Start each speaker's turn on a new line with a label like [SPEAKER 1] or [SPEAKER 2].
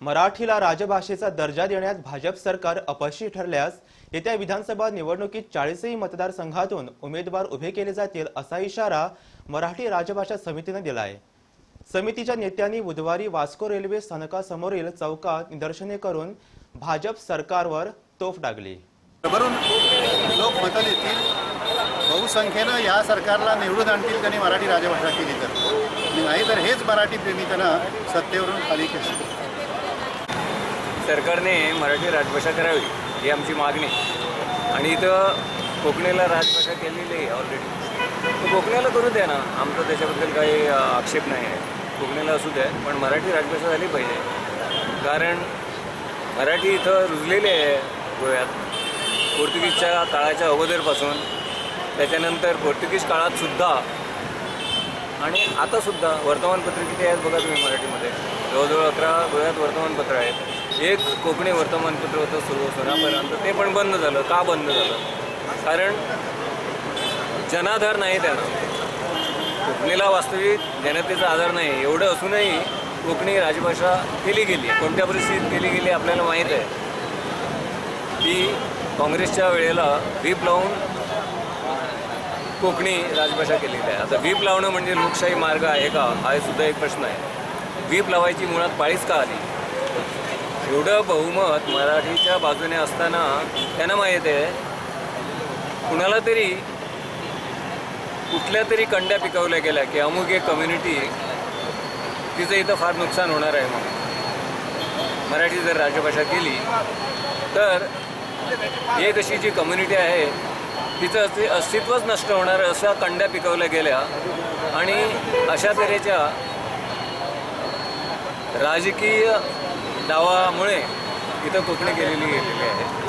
[SPEAKER 1] मराठीला राजभाषेचा दर्जा देण्यात भाजप सरकार अपयशी ठरल्यास येत्या विधानसभा निवडणुकीत चाळीसही मतदारसंघातून उमेदवार उभे केले जातील असा इशारा मराठी राजभाषा समितीने दिला आहे समितीच्या नेत्यांनी बुधवारी वास्को रेल्वे स्थानकासमोरील चौकात निदर्शने करून भाजप सरकारवर तोफ डागली.
[SPEAKER 2] लोक मतं देतील. बहुसंख्येनं या सरकारला निवडून आणतील त्यांनी मराठी राजभाषा केली तर. नाही तर हेच मराठी प्रेमी त्यांना सत्तेवरून खाली खेचतील.
[SPEAKER 3] सरकारने मराठी राजभाषा करावी ही आमची मागणी आहे. आणि इथं कोकणीला राजभाषा केलेली आहे ऑलरेडी तर कोकणाला करू द्या ना. आमचं त्याच्याबद्दल काही आक्षेप नाही आहे. कोकणीला असू द्या पण मराठी राजभाषा झाली पाहिजे. कारण मराठी इथं रुजलेली आहे गोव्यात. पोर्तुगीजच्या काळाच्या अगोदरपासून. त्याच्यानंतर पोर्तुगीज काळातसुद्धा आणि आतासुद्धा वर्तमानपत्र किती आहेत बघा तुम्ही मराठीमध्ये. जवळजवळ अकरा गोव्यात वर्तमानपत्र आहेत एक कोकणी वर्तमानपत्र होतं सुरू सोनापर्यंत ते पण बंद झालं. का बंद झालं? कारण जनाधार नाही त्यांना कोकणीला वास्तविक जनतेचा आधार नाही. एवढं असूनही कोकणी राजभाषा केली गेली. कोणत्या परिस्थितीत केली गेली आपल्याला माहीत आहे. ती काँग्रेसच्या वेळेला व्हीप लावून कोकणी राजभाषा केलेली आहे. आता व्हीप लावणं म्हणजे लोकशाही मार्ग आहे का? हा सुद्धा एक प्रश्न आहे. व्हीप लावायची मुळात पाळीच का आली? एवढं बहुमत मराठीच्या बाजूने असताना त्यांना माहीत आहे. कुणाला तरी कुठल्या तरी कंड्या पिकवल्या गेल्या की अमुक एक कम्युनिटी तिचं इथं फार नुकसान होणार आहे मग मराठी जर राजभाषा केली तर एक अशी जी कम्युनिटी आहे तिचं अस्ति अस्तित्वच नष्ट होणार अशा कंड्या पिकवल्या गेल्या. आणि अशा तऱ्हेच्या राजकीय डावामुळे इथं कोकणी केलेली गेलेली आहे.